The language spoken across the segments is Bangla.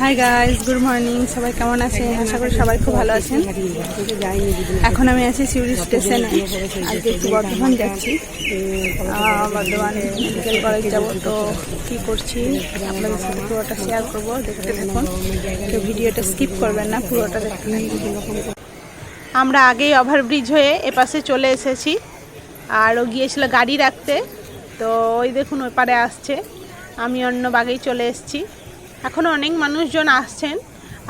হাই গাইস গুড মর্নিং সবাই কেমন আছেন? আশা করি সবাই খুব ভালো আছেন। এখন আমি আছি সিউড়ি স্টেশনে আজকে একটু বর্ধমান যাচ্ছি। বর্ধমান মেডিকেল কলেজ যাব। তো কী করছি? আপনাদের সাথে পুরোটা শেয়ার করব। দেখতে দেখুন কেউ ভিডিওটা স্কিপ করবেন না, পুরোটা দেখতে আমরা আগেই ওভারব্রিজ হয়ে এপাশে চলে এসেছি। আর ও গিয়েছিল গাড়ি রাখতে। তো ওই দেখুন, ওই পারে আসছে। আমি অন্য বাগেই চলে এসেছি। এখনও অনেক মানুষজন আসছেন।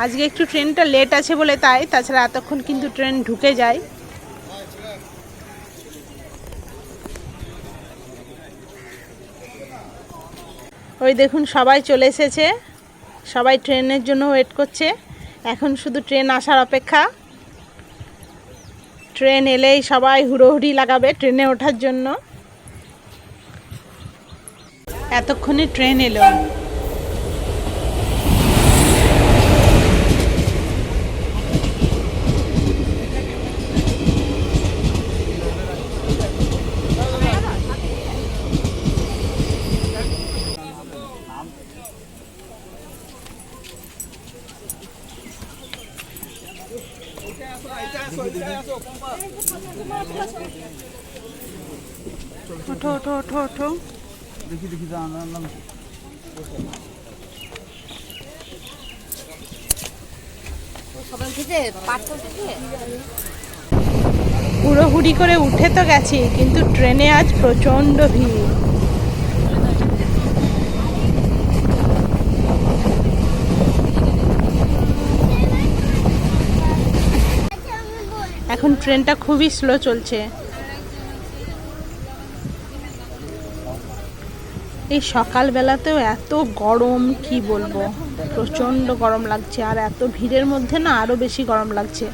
আজকে একটু ট্রেনটা লেট আছে বলে তাই, তাছাড়া এতক্ষণ কিন্তু ট্রেন ঢুকে যায়। ওই দেখুন, সবাই চলে এসেছে। সবাই ট্রেনের জন্য ওয়েট করছে। এখন শুধু ট্রেন আসার অপেক্ষা। ট্রেন এলেই সবাই হুড়োহুড়ি লাগাবে ট্রেনে ওঠার জন্য। এতক্ষণে ট্রেন এলো। ওঠো দেখি দেখি জানালাম হুড়োহুড়ি করে উঠে তো গেছি কিন্তু ট্রেনে আজ প্রচণ্ড ভিড়। এখন ট্রেনটা খুবই স্লো চলছে। এই সকালবেলাতেও এত গরম কি বলব? প্রচণ্ড গরম লাগছে আর এত ভিড়ের মধ্যে না আরও বেশি গরম লাগছে।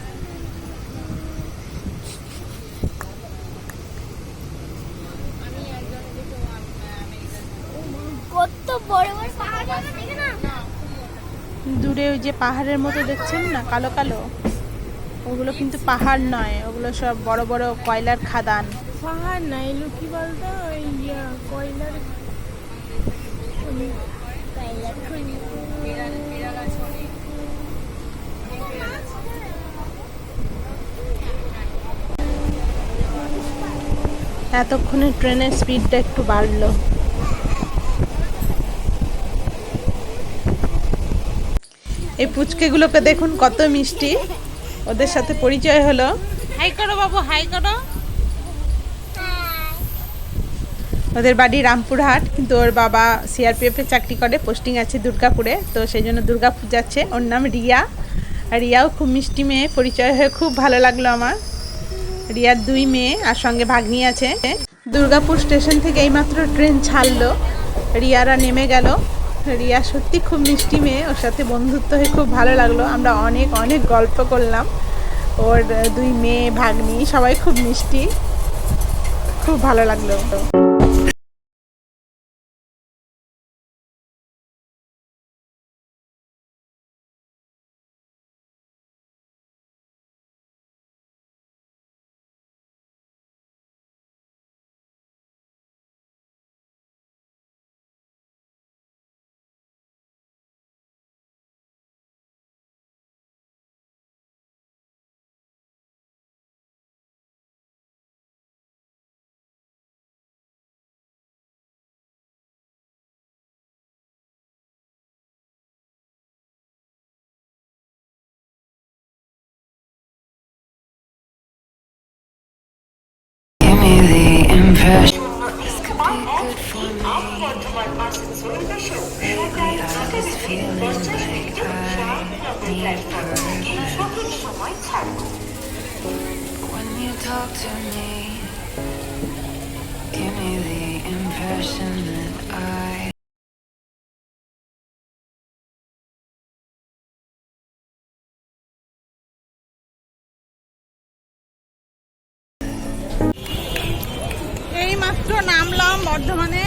দূরে ওই যে পাহাড়ের মতো দেখছেন না কালো কালো? ওগুলো কিন্তু পাহাড় নয় ওগুলো সব বড় বড় কয়লার খাদান। পাহাড় না এলো কি বলতো? ওই কয়লার এতক্ষণে ট্রেনের স্পিডটা একটু বাড়লো। এই পুচকেগুলোকে দেখুন কত মিষ্টি। ওদের সাথে পরিচয় হলো। হাই করো বাবু, হাই করো। ওদের বাড়ি রামপুরহাট, কিন্তু ওর বাবা সিআরপিএফ চাকরি করে পোস্টিং আছে দুর্গাপুরে, তো সেই জন্য দুর্গাপুর যাচ্ছে। ওর নাম রিয়া। রিয়াও খুব মিষ্টি মেয়ে, পরিচয় হয়ে খুব ভালো লাগল আমার। রিয়ার দুই মেয়ে, আর সঙ্গে ভাগ্নি আছে। দুর্গাপুর স্টেশন থেকে এইমাত্র ট্রেন ছাড়লো। রিয়ারা নেমে গেল। রিয়া সত্যি খুব মিষ্টি মেয়ে, ওর সাথে বন্ধুত্ব হয়ে খুব ভালো লাগল। আমরা অনেক অনেক গল্প করলাম। ওর দুই মেয়ে, ভাগ্নি, সবাই খুব মিষ্টি। খুব ভালো লাগল। Talk to me, give me the impression that I এই নামলাম বর্ধমানে।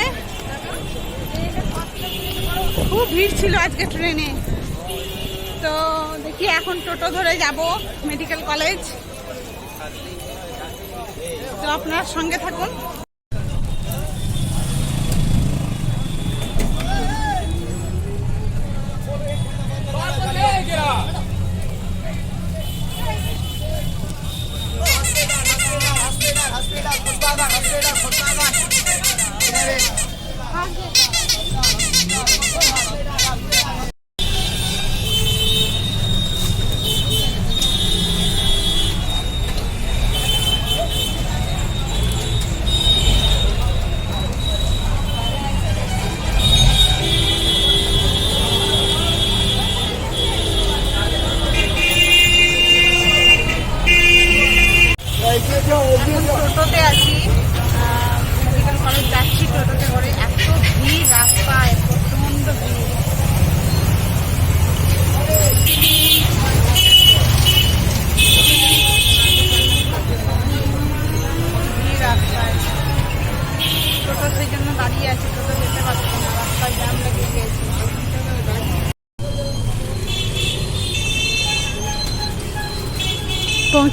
খুব ভিড় ছিল আজকে ট্রেনে। তো দেখি এখন টোটো ধরে যাব মেডিকেল কলেজ তো আপনার সঙ্গে থাকুন।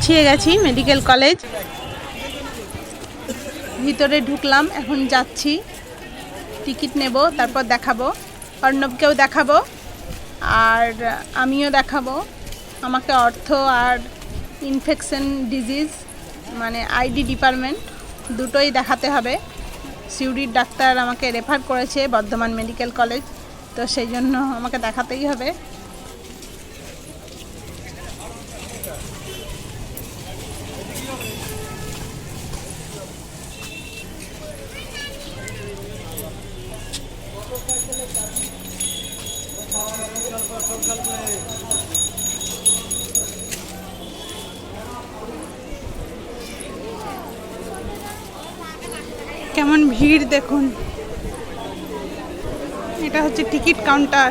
পৌঁছিয়ে গেছি মেডিকেল কলেজ ভিতরে ঢুকলাম, এখন যাচ্ছি। টিকিট নেব, তারপর দেখাবো। অর্ণবকেও দেখাবো, আর আমিও দেখাবো। আমাকে অর্থ আর ইনফেকশন ডিজিজ মানে আইডি ডিপার্টমেন্ট দুটোই দেখাতে হবে। সিউড়ির ডাক্তার আমাকে রেফার করেছে, বর্ধমান মেডিকেল কলেজ তো সেই জন্য আমাকে দেখাতেই হবে। কেমন ভিড় দেখুন। এটা হচ্ছে টিকিট কাউন্টার।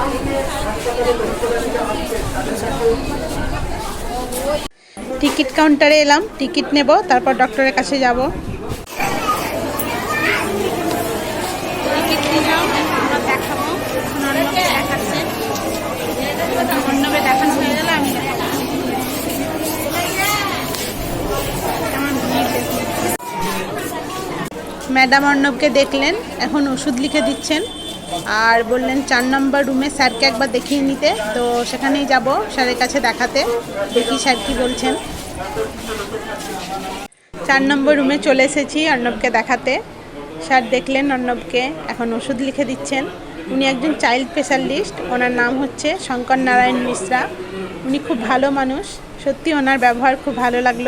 টিকিট কাউন্টারে এলাম, টিকিট নেব, তারপর ডক্টরের কাছে যাব দেখানো হয়ে। ম্যাডাম অর্ণবকে দেখলেন, এখন ওষুধ লিখে দিচ্ছেন আর বললেন চার নম্বর রুমে স্যারকে একবার দেখিয়ে নিতে। তো সেখানেই যাব স্যারের কাছে দেখাতে। দেখি স্যার কি বলছেন। চার নম্বর রুমে চলে এসেছি অর্ণবকে দেখাতে। স্যার দেখলেন অর্ণবকে, এখন ওষুধ লিখে দিচ্ছেন। উনি একজন চাইল্ড স্পেশালিস্ট ওনার নাম হচ্ছে শঙ্কর নারায়ণ মিশ্রা। উনি খুব ভালো মানুষ, সত্যি ওনার ব্যবহার খুব ভালো লাগল।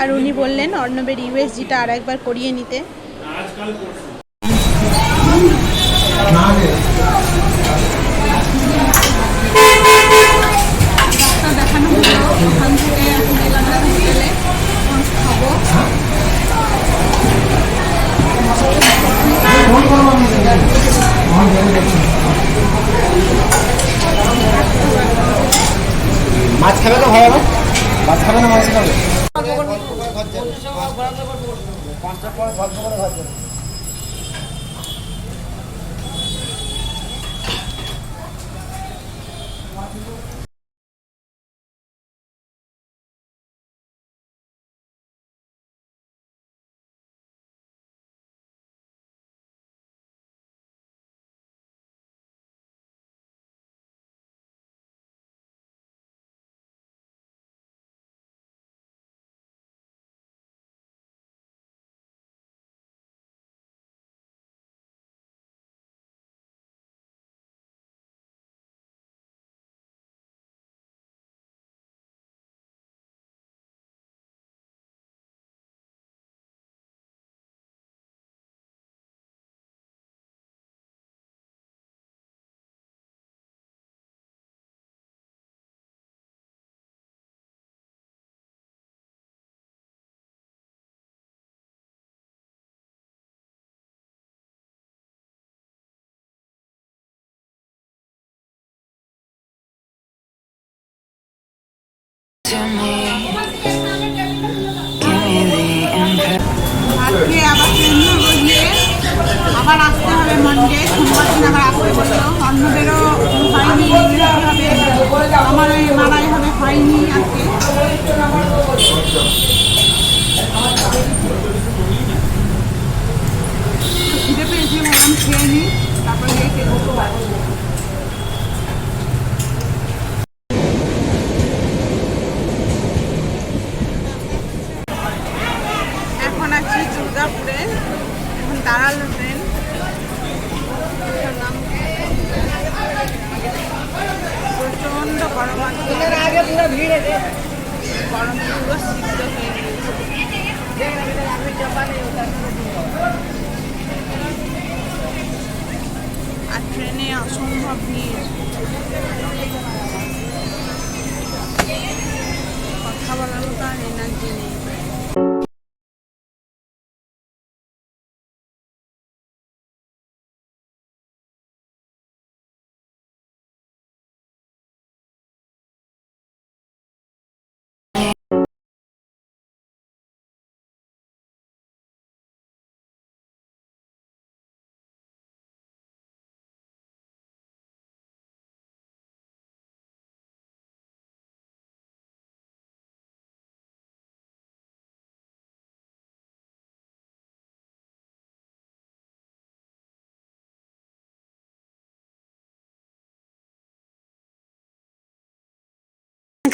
আর উনি বললেন অর্ণবের ইউএসজিটা আর একবার করিয়ে নিতে। দেখানো হলো ওখান থেকে এখন এলাম হোটেলে খাব মাছ খাবে তো ভালো মাছ খাবে না মাছ খাবে to আবার আসতে হবে মানডে সোমবার দিন আবার আসতে বলল অন্যদেরও হয়নি আমার ওই মারাই হবে, হয়নি আজকে খিদে পেয়েছি ভাবলাম খেয়ে নিই তারপর গিয়ে খেয়ে এখন আছি দুর্গাপুরে এখন দাঁড়াল ট্রেন প্রচণ্ড গরম আছে গরমে পুরো সিদ্ধ হয়ে গিয়েছে আর ট্রেনে অসম্ভব ভিড় কথা বলার মতো আর এনার্জি নেই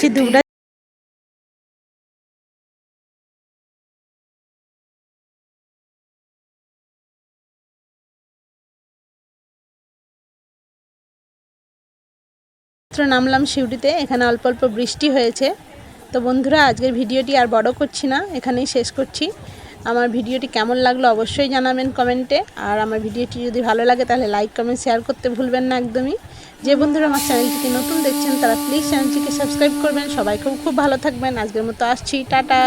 আচ্ছা দুবরা মাত্র নামলাম শিউটিতে এখানে অল্প অল্প বৃষ্টি হয়েছে। তো বন্ধুরা আজকের ভিডিওটি আর বড় করছি না এখানেই শেষ করছি। আমার ভিডিওটি কেমন লাগল অবশ্যই জানাবেন কমেন্টে। আর আমার ভিডিওটি যদি ভালো লাগে তাহলে লাইক কমেন্ট শেয়ার করতে ভুলবেন না একদমই। যে বন্ধুরা আমার চ্যানেলটিকে নতুন দেখছেন, তারা প্লিজ চ্যানেলটিকে সাবস্ক্রাইব করবেন। সবাই খুব খুব ভালো থাকবেন। আজকের মতো আসছি। টাটা।